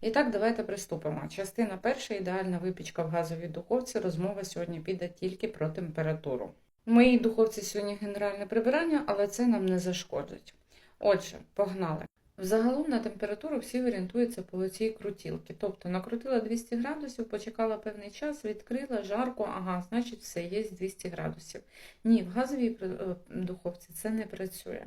І так, давайте приступимо. Частина перша ідеальна випічка в газовій духовці. Розмова сьогодні піде тільки про температуру. В моїй духовці сьогодні генеральне прибирання, але це нам не зашкодить. Отже, погнали. Взагалом на температуру всі орієнтуються по цій крутілки. Тобто накрутила 200 градусів, почекала певний час, відкрила жарко, ага, значить все, є 200 градусів. Ні, в газовій е, духовці це не працює.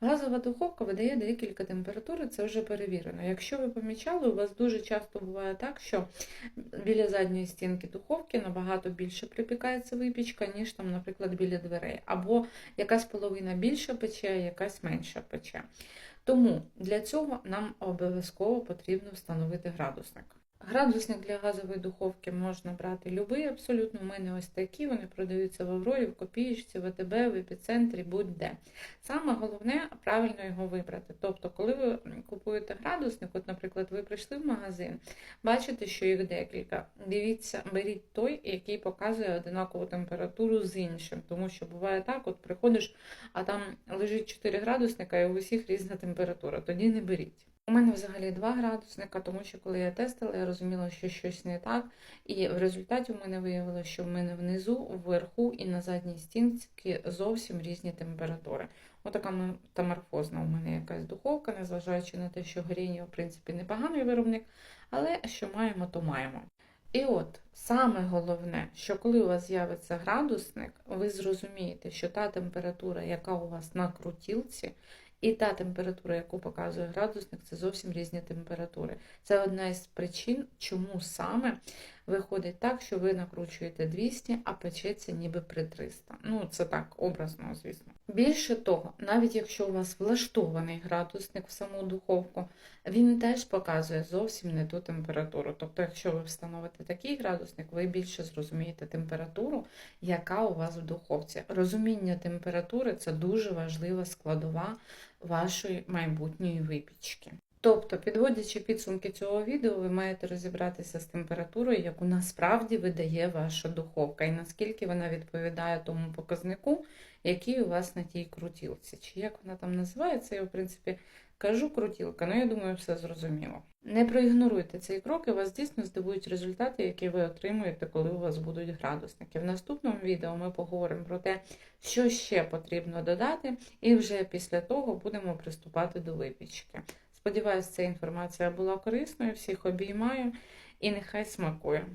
Газова духовка видає декілька температур, це вже перевірено. Якщо ви помічали, у вас дуже часто буває так, що біля задньої стінки духовки набагато більше припікається випічка, ніж там, наприклад, біля дверей. Або якась половина більше пече, якась менша пече. Тому для цього нам обов'язково потрібно встановити градусник. Градусник для газової духовки можна брати любий абсолютно. У мене ось такі, вони продаються в Аврорі, в Копієчці, в АТБ, в епіцентрі, будь-де. Саме головне правильно його вибрати. Тобто, коли ви купуєте градусник, от, наприклад, ви прийшли в магазин, бачите, що їх декілька. Дивіться, беріть той, який показує одинакову температуру з іншим. Тому що буває так, от приходиш, а там лежить 4 градусника, і у усіх різна температура. Тоді не беріть. У мене взагалі 2 градусника, тому що коли я тестила, я розуміла, що щось не так. І в результаті у мене виявилося, що в мене внизу, вверху і на задній стінці зовсім різні температури. Отака метаморфозна у мене якась духовка, незважаючи на те, що горіння, в принципі, непоганий виробник, але що маємо, то маємо. І от саме головне, що коли у вас з'явиться градусник, ви зрозумієте, що та температура, яка у вас на крутілці, і та температура, яку показує градусник, це зовсім різні температури. Це одна із причин, чому саме виходить так, що ви накручуєте 200, а печеться ніби при 300. Ну, це так, образно, звісно. Більше того, навіть якщо у вас влаштований градусник в саму духовку, він теж показує зовсім не ту температуру. Тобто, якщо ви встановите такий градусник, ви більше зрозумієте температуру, яка у вас в духовці. Розуміння температури це дуже важлива складова вашої майбутньої випічки. Тобто, підводячи підсумки цього відео, ви маєте розібратися з температурою, яку насправді видає ваша духовка, і наскільки вона відповідає тому показнику, який у вас на тій крутілці. Чи як вона там називається, я, в принципі, кажу крутілка, але я думаю, все зрозуміло. Не проігноруйте цей крок, і вас дійсно здивують результати, які ви отримуєте, коли у вас будуть градусники. В наступному відео ми поговоримо про те, що ще потрібно додати, і вже після того будемо приступати до випічки. Сподіваюсь, ця інформація була корисною. Всіх обіймаю і нехай смакує.